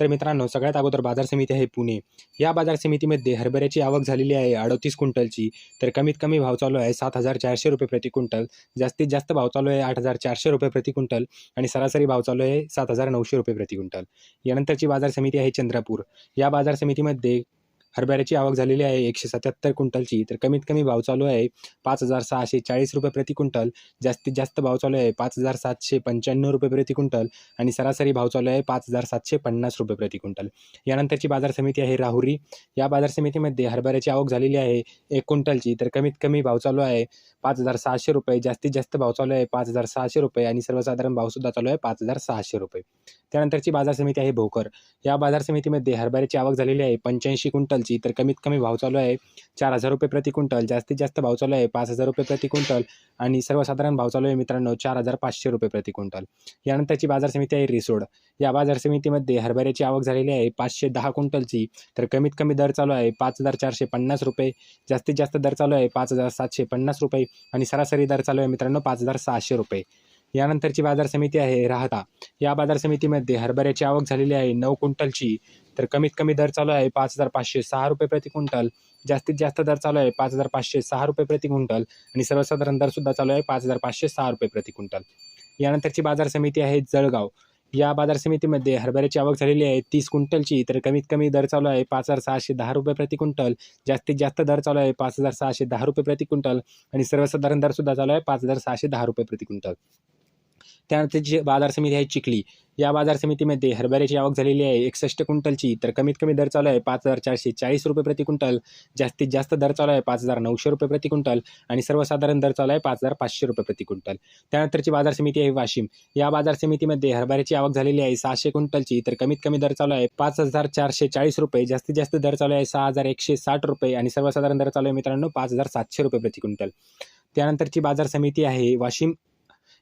तर मित्रांनो सगळ्यात अगोदर बाजार समिती आहे पुणे. या बाजार समितीमध्ये हरभऱ्याची आवक झालेली आहे अडतीस क्विंटलची. तर कमीत कमी भाव चालू आहे सात हजार चारशे रुपये प्रति क्विंटल. जास्तीत जास्त भाव चालू आहे आठ हजार चारशे रुपये प्रति क्विंटल आणि सरासरी भाव चालू आहे सात हजार नऊशे रुपये प्रति क्विंटल. यानंतरची बाजार समिती आहे चंद्रपूर. या बाजार समितीमध्ये हरभऱ्याची आवक झालेली आहे. एकशे सत्याहत्तर क्विंटलची. तर कमीत कमी भाव चालू आहे पाच हजार सहाशे चाळीस रुपये प्रति क्विंटल. जास्तीत जास्त भाव चालू आहे पाच हजार सातशे पंच्याण्णव रुपये प्रति क्विंटल. आणि सरासरी भाव चालू आहे पाच हजार सातशे पन्नास रुपये प्रति क्विंटल. यानंतरची बाजार समिती आहे राहुरी. या बाजार समितीमध्ये हरभऱ्याची आवक झालेली आहे एक क्विंटलची. तर कमीत कमी भाव चालू आहे पाच हजार सहाशे रुपये. जास्तीत जास्त भाव चालू आहे पाच हजार सहाशे रुपये. आणि सर्वसाधारण भावसुद्धा चालू आहे पाच हजार सहाशे रुपये. त्यानंतरची बाजार समिती आहे भोकर. या बाजार समितीमध्ये हरभऱ्याची आवक झालेली आहे. पंच्याऐंशी क्विंटलची. तर कमीत कमी भाव चालू आहे. चार हजार रुपये प्रति क्विंटल. जास्तीत जास्त भाव चालू आहे. पाच हजार रुपये प्रति क्विंटल. आणि सर्वसाधारण भाव चालू आहे मित्रांनो चार हजार पाचशे रुपये प्रति क्विंटल. यानंतरची बाजार समिती आहे रिसोड. या बाजार समितीमध्ये हरभऱ्याची आवक झालेली आहे पाचशे दहा क्विंटलची. तर कमीत कमी दर चालू आहे पाच हजार चारशे पन्नास रुपये. जास्तीत जास्त दर चालू आहे पाच हजार सातशे पन्नास रुपये. आणि सरासरी दर चालू आहे मित्रांनो पाच हजार सहाशे रुपये. यानंतरची बाजार समिती आहे राहता. या बाजार समितीमध्ये हरभऱ्याची आवक झालेली आहे नऊ क्विंटलची. तर कमीत कमी दर चालू आहे पाच हजार पाचशे सहा रुपये प्रति क्विंटल. जास्तीत जास्त दर चालू आहे पाच हजार पाचशे सहा रुपये प्रति क्विंटल. आणि सर्वसाधारण दरसुद्धा चालू आहे पाच हजार पाचशे सहा रुपये प्रति क्विंटल. यानंतरची बाजार समिती आहे जळगाव. या बाजार समितीमध्ये हरभऱ्याची आवक झालेली आहे तीस क्विंटलची. तर कमीत कमी दर चालू आहे पाच हजार सहाशे दहा रुपये प्रति क्विंटल. जास्तीत जास्त दर चालू आहे पाच हजार सहाशे दहा रुपये प्रति क्विंटल. आणि सर्वसाधारण दरसुद्धा चालू आहे पाच हजार सहाशे दहा रुपये प्रति क्विंटल. त्यानंतर जी बाजार समिती आहे चिखली या बाजार समितीमध्ये हरभऱ्याची आवक झालेली आहे एकसष्ट क्विंटलची. तर कमीत कमी दर चालू आहे पाच हजार चारशे चाळीस रुपये प्रति क्विंटल. जास्तीत जास्त दर चालू आहे पाच हजार नऊशे रुपये प्रति क्विंटल. आणि सर्वसाधारण दर चालू आहे पाच हजार पाचशे रुपये प्रति क्विंटल. त्यानंतरची बाजार समिती आहे वाशिम. या बाजार समितीमध्ये हरभऱ्याची आवक झालेली आहे सहाशे क्विंटलची. तर कमीत कमी दर चालू आहे पाच हजार चारशे चाळीस रुपये. जास्तीत जास्त दर चालू आहे सहा हजार एकशे साठ रुपये. आणि सर्वसाधारण दर चालू आहे मित्रांनो पाच हजार सातशे रुपये प्रति क्विंटल. त्यानंतरची बाजार समिती आहे वाशिम.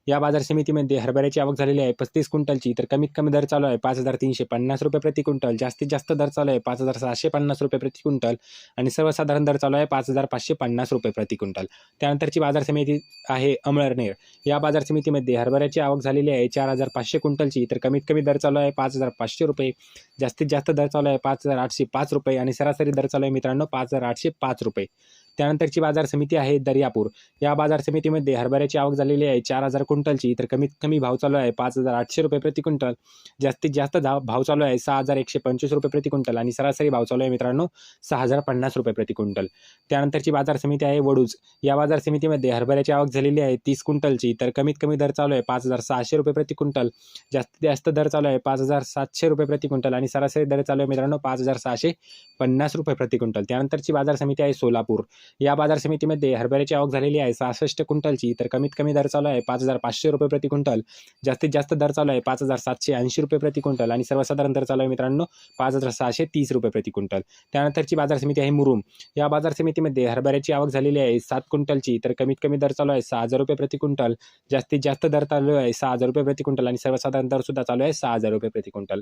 या बाजार समितीमध्ये हरभऱ्याची आवक झालेली आहे. पस्तीस क्विंटलची तर कमीत कमी दर चालू आहे पाच हजार तीनशे पन्नास रुपये प्रति क्विंटल. जास्तीत जास्त दर चालू आहे पाच हजार सहाशे पन्नास रुपये प्रति क्विंटल. आणि सर्वसाधारण दर चालू आहे पाच हजार पाचशे पन्नास रुपये प्रति क्विंटल. त्यानंतरची बाजार समिती आहे अमळनेर या बाजार समितीमध्ये हरभऱ्याची आवक झालेली आहे चार हजार पाचशे क्विंटलची तर कमीत कमी दर चालू आहे पाच हजार पाचशे रुपये. जास्तीत जास्त दर चालू आहे पाच हजार आठशे पाच रुपये. आणि सरासरी दर चालू आहे मित्रांनो पाच हजार आठशे पाच रुपये. त्यानंतरची बाजार समिती आहे दर्यापूर. या बाजार समितीमध्ये हरभऱ्याची आवक झालेली आहे चार हजार क्विंटलची तर कमीत कमी भाव चालू आहे पाच हजार आठशे रुपये प्रति क्विंटल. जास्तीत जास्त भाव चालू आहे सहा हजार एकशे पंचवीस रुपये प्रति क्विंटल आणि सरासरी भाव चालू आहे मित्रांनो सहा हजार पन्नास रुपये प्रति क्विंटल. त्यानंतरची बाजार समिती आहे वडूज. या बाजार समितीमध्ये हरभऱ्याची आवक झालेली आहे तीस क्विंटलची तर कमीत कमी दर चालू आहे पाच हजार सहाशे रुपये प्रति क्विंटल. जास्तीत जास्त दर चालू आहे पाच हजार सातशे रुपये प्रति क्विंटल आणि सरासरी दर चालू आहे मित्रांनो पाच हजार सहाशे पन्नास रुपये प्रति क्विंटल. त्यानंतरची बाजार समिती आहे सोलापूर. या बाजार समितीमध्ये हरभऱ्याची आवक झालेली आहे सहासष्ट क्विंटलची तर कमीत कमी दर चालू आहे पाच हजार पाचशे रुपये प्रति क्विंटल. जास्तीत जास्त दर चालू आहे पाच हजार सातशे ऐंशी रुपये प्रति क्विंटल आणि सर्वसाधारण दर चालू आहे मित्रांनो पाच हजार सहाशे तीस रुपये प्रति क्विंटल. त्यानंतरची बाजार समिती आहे मुरुम. या बाजार समितीमध्ये हरभऱ्याची आवक झालेली आहे सात क्विंटलची तर कमीत कमी दर चालू आहे सहा हजार रुपये प्रति क्विंटल. जास्तीत जास्त दर चालू आहे सहा हजार रुपये प्रति क्विंटल आणि सर्वसाधारण दरसुद्धा चालू आहे सहा हजार रुपये प्रति क्विंटल.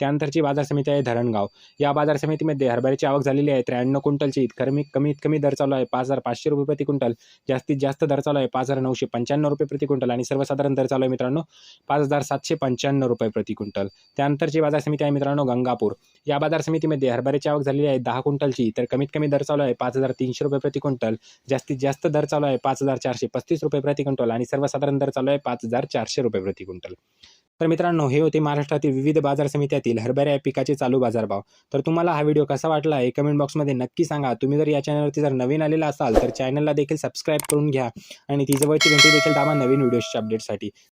त्यानंतरची बाजार समिती आहे धरणगाव. या बाजार समितीमध्ये हरभऱ्याची आवक झालेली आहे. त्र्याण्णव क्विंटलची कमी कमीत कमी दर चालू आहे. पाच हजार पाचशे रुपये प्रति क्विंटल. जास्तीत जास्त दर चालू आहे. पाच हजार नऊशे पंच्याण्णव रुपये प्रति क्विंटल आणि सर्वसाधारण दर चालू आहे मित्रांनो पाच हजार सातशे पंच्याण्णव रुपये प्रति क्विंटल. त्यानंतरची बाजार समिती आहे मित्रांनो गंगापूर. या बाजार समितीमध्ये हरभऱ्याची आवक झालेली आहे दहा क्विंटलची. तर कमीत कमी दर चालू आहे पाच हजार तीनशे रुपये प्रति क्विंटल. जास्तीत जास्त दर चालू आहे पाच हजार चारशे पस्तीस रुपये प्रति क्विंटल आणि सर्वसाधारण दर चालू आहे पाच हजार चारशे रुपये प्रति क्विंटल. तर मित्रांनो हे होते महाराष्ट्रातील विविध बाजार समित्यातील हरभऱ्या या पिकाचे चालू बाजारभाव. तर तुम्हाला हा व्हिडिओ कसा वाटला आहे कमेंट बॉक्समध्ये नक्की सांगा. तुम्ही जर या चॅनलवरती जर नवीन आलेला असाल तर चॅनलला देखील सबस्क्राईब करून घ्या आणि ती जवळची घंटी देखील दाबा नवीन व्हिडिओच्या अपडेटसाठी.